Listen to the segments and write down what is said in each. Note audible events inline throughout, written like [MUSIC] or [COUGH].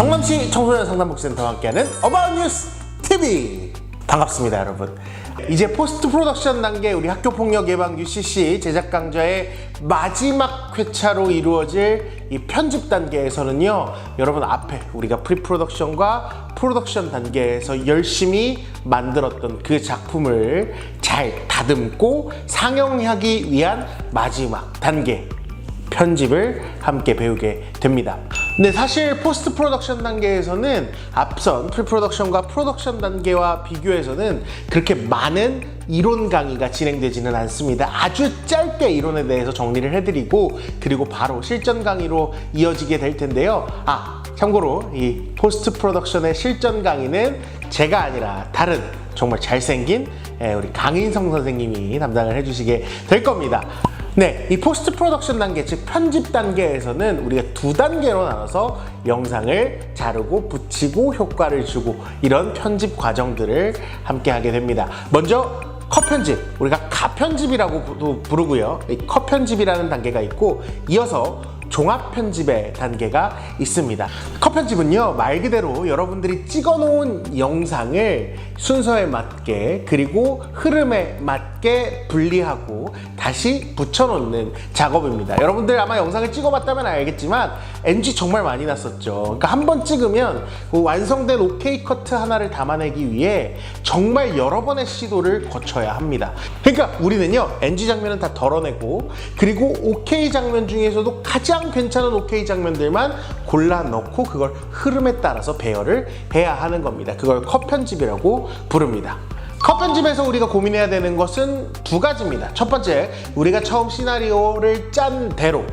성남시 청소년 상담복지센터와 함께하는 어바웃뉴스 TV 반갑습니다 여러분 이제 포스트 프로덕션 단계 우리 학교 폭력 예방 UCC 제작 강좌의 마지막 회차로 이루어질 이 편집 단계에서는요 여러분 앞에 우리가 프리 프로덕션과 프로덕션 단계에서 열심히 만들었던 그 작품을 잘 다듬고 상영하기 위한 마지막 단계 편집을 함께 배우게 됩니다. 근데 사실 포스트 프로덕션 단계에서는 앞선 프리 프로덕션과 프로덕션 단계와 비교해서는 그렇게 많은 이론 강의가 진행되지는 않습니다. 아주 짧게 이론에 대해서 정리를 해드리고 그리고 바로 실전 강의로 이어지게 될 텐데요. 아 참고로 이 포스트 프로덕션의 실전 강의는 제가 아니라 다른 정말 잘생긴 예, 우리 강인성 선생님이 담당을 해주시게 될 겁니다. 네, 이 포스트 프로덕션 단계, 즉 편집 단계에서는 우리가 두 단계로 나눠서 영상을 자르고 붙이고 효과를 주고 이런 편집 과정들을 함께 하게 됩니다. 먼저 컷 편집, 우리가 가 편집이라고도 부르고요. 이컷 편집이라는 단계가 있고 이어서 종합 편집의 단계가 있습니다. 컷 편집은요, 말 그대로 여러분들이 찍어 놓은 영상을 순서에 맞게 그리고 흐름에 맞게 분리하고 다시 붙여 놓는 작업입니다. 여러분들 아마 영상을 찍어 봤다면 알겠지만 NG 정말 많이 났었죠. 그러니까 한 번 찍으면 그 완성된 OK 커트 하나를 담아내기 위해 정말 여러 번의 시도를 거쳐야 합니다. 그러니까 우리는요, NG 장면은 다 덜어내고 그리고 OK 장면 중에서도 가장 괜찮은 OK 장면들만 골라 넣고 그걸 흐름에 따라서 배열을 해야 하는 겁니다. 그걸 컷 편집이라고 부릅니다. 컷 편집에서 우리가 고민해야 되는 것은 두 가지입니다. 첫 번째, 우리가 처음 시나리오를 짠 대로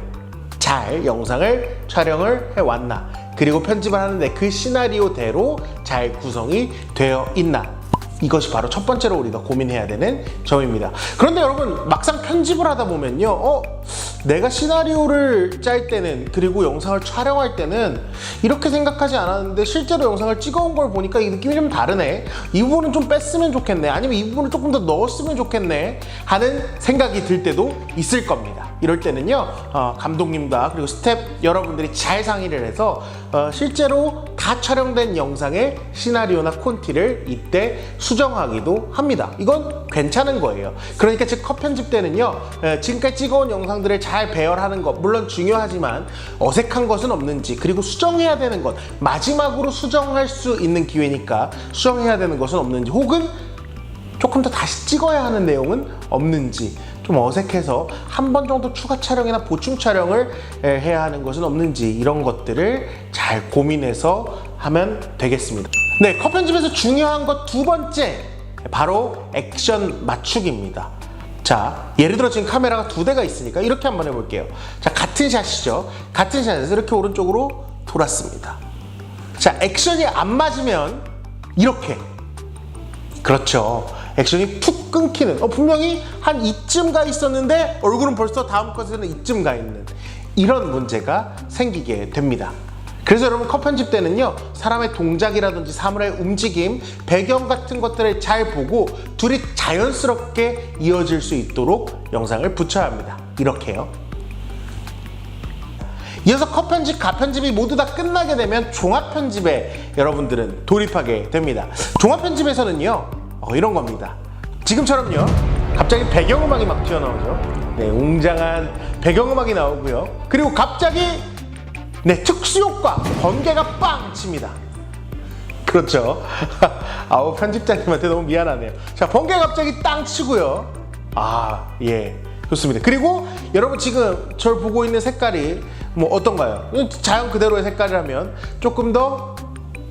잘 영상을 촬영을 해왔나. 그리고 편집을 하는데 그 시나리오대로 잘 구성이 되어 있나. 이것이 바로 첫 번째로 우리가 고민해야 되는 점입니다. 그런데 여러분, 막상 편집을 하다 보면요. 어, 내가 시나리오를 짤 때는, 그리고 영상을 촬영할 때는 이렇게 생각하지 않았는데 실제로 영상을 찍어온 걸 보니까 이 느낌이 좀 다르네. 이 부분은 좀 뺐으면 좋겠네. 아니면 이 부분을 조금 더 넣었으면 좋겠네. 하는 생각이 들 때도 있을 겁니다. 이럴 때는요, 어, 감독님과 그리고 스텝 여러분들이 잘 상의를 해서 어, 실제로 다 촬영된 영상의 시나리오나 콘티를 이때 수정하기도 합니다. 이건 괜찮은 거예요. 그러니까 즉 컷 편집 때는요, 에, 지금까지 찍어온 영상들을 잘 배열하는 것 물론 중요하지만 어색한 것은 없는지 그리고 수정해야 되는 것 마지막으로 수정할 수 있는 기회니까 수정해야 되는 것은 없는지 혹은 조금 더 다시 찍어야 하는 내용은 없는지 좀 어색해서 한 번 정도 추가 촬영이나 보충 촬영을 에, 해야 하는 것은 없는지 이런 것들을 잘 고민해서 하면 되겠습니다. 네, 컷 편집에서 중요한 것 두 번째 바로 액션 맞추기입니다. 자, 예를 들어 지금 카메라가 두 대가 있으니까 이렇게 한번 해볼게요. 자, 같은 샷이죠. 같은 샷에서 이렇게 오른쪽으로 돌았습니다. 자, 액션이 안 맞으면 이렇게 그렇죠. 액션이 툭 끊기는. 어, 분명히 한 이쯤 가 있었는데 얼굴은 벌써 다음 컷에는 이쯤 가 있는 이런 문제가 생기게 됩니다. 그래서 여러분 컷 편집 때는요 사람의 동작이라든지 사물의 움직임, 배경 같은 것들을 잘 보고 둘이 자연스럽게 이어질 수 있도록 영상을 붙여야 합니다. 이렇게요. 이어서 컷 편집, 가 편집이 모두 다 끝나게 되면 종합 편집에 여러분들은 돌입하게 됩니다. 종합 편집에서는요, 어, 이런 겁니다. 지금처럼요, 갑자기 배경음악이 막 튀어나오죠. 네, 웅장한 배경음악이 나오고요. 그리고 갑자기 네, 특수효과, 번개가 빵 칩니다. 그렇죠. [LAUGHS] 아우, 편집자님한테 너무 미안하네요. 자, 번개 갑자기 땅 치고요. 아, 예. 좋습니다. 그리고 여러분 지금 저를 보고 있는 색깔이 뭐 어떤가요? 자연 그대로의 색깔이라면 조금 더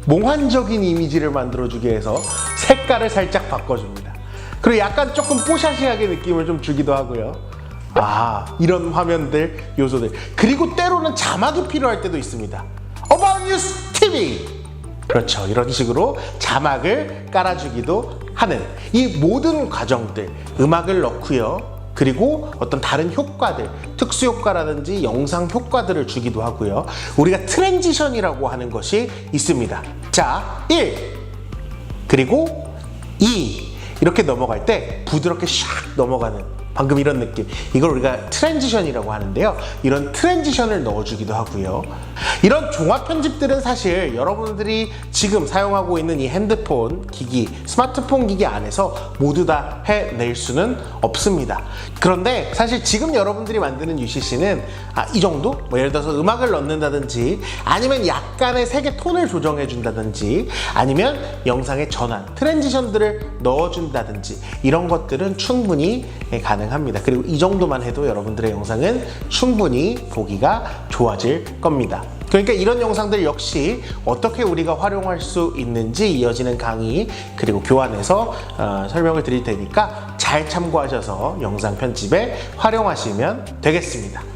몽환적인 이미지를 만들어주기 위해서 색깔을 살짝 바꿔줍니다. 그리고 약간 조금 뽀샤시하게 느낌을 좀 주기도 하고요. 아, 이런 화면들, 요소들. 그리고 때로는 자막이 필요할 때도 있습니다. 어바웃 뉴스 TV! 그렇죠. 이런 식으로 자막을 깔아주기도 하는 이 모든 과정들, 음악을 넣고요. 그리고 어떤 다른 효과들, 특수 효과라든지 영상 효과들을 주기도 하고요. 우리가 트랜지션이라고 하는 것이 있습니다. 자, 1. 그리고 2. 이렇게 넘어갈 때 부드럽게 샥 넘어가는 방금 이런 느낌. 이걸 우리가 트랜지션이라고 하는데요. 이런 트랜지션을 넣어주기도 하고요. 이런 종합 편집들은 사실 여러분들이 지금 사용하고 있는 이 핸드폰 기기, 스마트폰 기기 안에서 모두 다 해낼 수는 없습니다. 그런데 사실 지금 여러분들이 만드는 UCC는 아, 이 정도? 뭐 예를 들어서 음악을 넣는다든지 아니면 약간의 색의 톤을 조정해 준다든지 아니면 영상의 전환, 트랜지션들을 넣어준다든지 이런 것들은 충분히 예, 가능합니다. 그리고 이 정도만 해도 여러분들의 영상은 충분히 보기가 좋아질 겁니다. 그러니까 이런 영상들 역시 어떻게 우리가 활용할 수 있는지 이어지는 강의 그리고 교환해서 어, 설명을 드릴 테니까 잘 참고하셔서 영상 편집에 활용하시면 되겠습니다.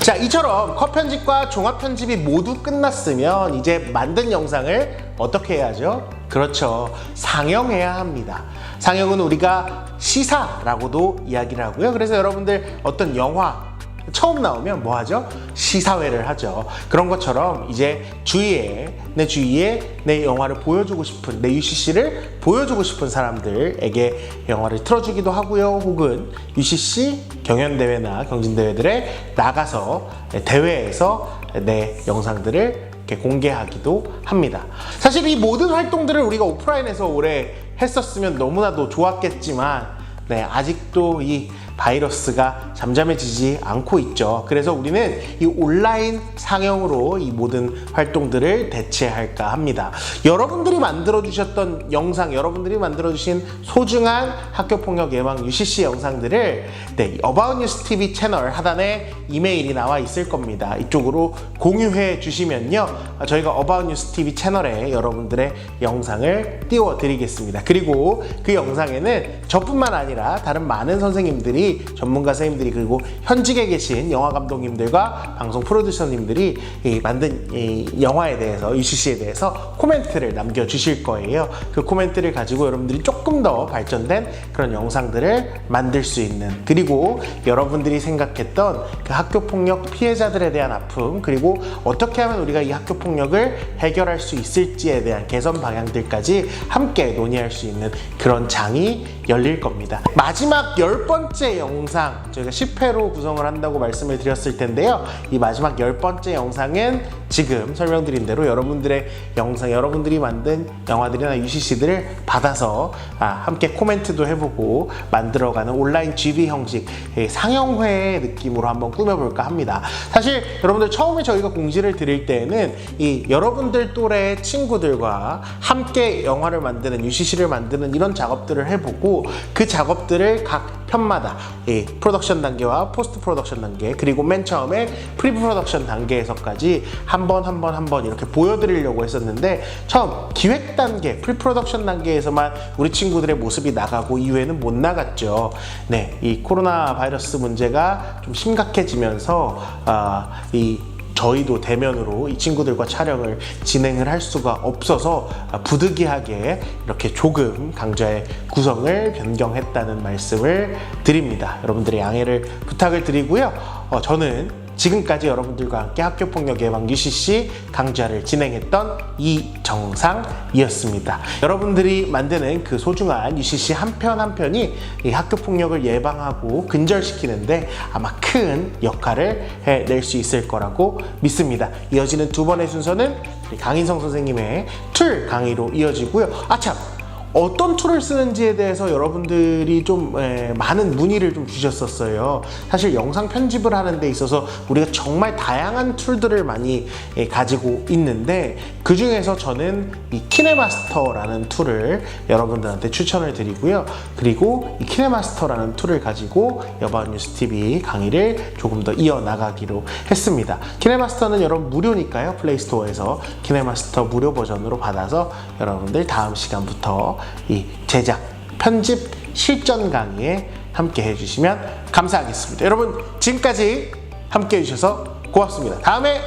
자, 이처럼 컷 편집과 종합 편집이 모두 끝났으면 이제 만든 영상을 어떻게 해야죠? 그렇죠. 상영해야 합니다. 상영은 우리가 시사라고도 이야기를 하고요. 그래서 여러분들 어떤 영화 처음 나오면 뭐 하죠? 시사회를 하죠. 그런 것처럼 이제 주위에 내 주위에 내 영화를 보여주고 싶은 내 UCC를 보여주고 싶은 사람들에게 영화를 틀어주기도 하고요. 혹은 UCC 경연 대회나 경진 대회들에 나가서 대회에서 내 영상들을 공개하기도 합니다. 사실 이 모든 활동들을 우리가 오프라인에서 오래 했었으면 너무나도 좋았겠지만 네, 아직도 이 바이러스가 잠잠해지지 않고 있죠. 그래서 우리는 이 온라인 상영으로 이 모든 활동들을 대체할까 합니다. 여러분들이 만들어주셨던 영상, 여러분들이 만들어주신 소중한 학교폭력 예방 UCC 영상들을 네, 어바웃뉴스 TV 채널 하단에 이메일이 나와 있을 겁니다. 이쪽으로 공유해 주시면요. 저희가 어바웃뉴스 TV 채널에 여러분들의 영상을 띄워드리겠습니다. 그리고 그 영상에는 저뿐만 아니라 다른 많은 선생님들이 전문가 선생님들이 그리고 현직에 계신 영화 감독님들과 방송 프로듀서님들이 이 만든 이 영화에 대해서 UCC에 대해서 코멘트를 남겨주실 거예요. 그 코멘트를 가지고 여러분들이 조금 더 발전된 그런 영상들을 만들 수 있는 그리고 여러분들이 생각했던 그 학교 폭력 피해자들에 대한 아픔 그리고 어떻게 하면 우리가 이 학교 폭력을 해결할 수 있을지에 대한 개선 방향들까지 함께 논의할 수 있는 그런 장이 열릴 겁니다. 마지막 열 번째 영상 저희가 10회로 구성을 한다고 말씀을 드렸을 텐데요. 이 마지막 열 번째 영상은 지금 설명드린 대로 여러분들의 영상, 여러분들이 만든 영화들이나 UCC들을 받아서 아, 함께 코멘트도 해보고 만들어가는 온라인 GV 형식 예, 상영회 느낌으로 한번 꾸며볼까 합니다. 사실 여러분들 처음에 저희가 공지를 드릴 때에는 이 여러분들 또래 친구들과 함께 영화를 만드는 UCC를 만드는 이런 작업들을 해보고 그 작업들을 각 편마다 이 프로덕션 단계와 포스트 프로덕션 단계 그리고 맨 처음에 프리 프로덕션 단계에서까지 한 번 한 번 한 번 이렇게 보여드리려고 했었는데 처음 기획 단계 프리 프로덕션 단계에서만 우리 친구들의 모습이 나가고 이후에는 못 나갔죠. 네, 이 코로나 바이러스 문제가 좀 심각해지면서 아, 이 저희도 대면으로 이 친구들과 촬영을 진행을 할 수가 없어서 부득이하게 이렇게 조금 강좌의 구성을 변경했다는 말씀을 드립니다. 여러분들의 양해를 부탁을 드리고요. 어, 저는 지금까지 여러분들과 함께 학교폭력 예방 UCC 강좌를 진행했던 이정상이었습니다. 여러분들이 만드는 그 소중한 UCC 한 편 한 편이 이 학교폭력을 예방하고 근절시키는데 아마 큰 역할을 해낼 수 있을 거라고 믿습니다. 이어지는 두 번의 순서는 강인성 선생님의 툴 강의로 이어지고요. 아참! 어떤 툴을 쓰는지에 대해서 여러분들이 좀 에, 많은 문의를 좀 주셨었어요. 사실 영상 편집을 하는 데 있어서 우리가 정말 다양한 툴들을 많이 에, 가지고 있는데 그 중에서 저는 이 키네마스터라는 툴을 여러분들한테 추천을 드리고요. 그리고 이 키네마스터라는 툴을 가지고 여바뉴스 TV 강의를 조금 더 이어 나가기로 했습니다. 키네마스터는 여러분 무료니까요. 플레이스토어에서 키네마스터 무료 버전으로 받아서 여러분들 다음 시간부터 이 제작, 편집, 실전 강의에 함께 해주시면 감사하겠습니다. 여러분 지금까지 함께 해주셔서 고맙습니다. 다음에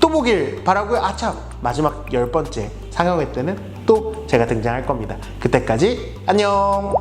또 보길 바라고요. 아참 마지막 열 번째 상영회 때는 또 제가 등장할 겁니다. 그때까지 안녕.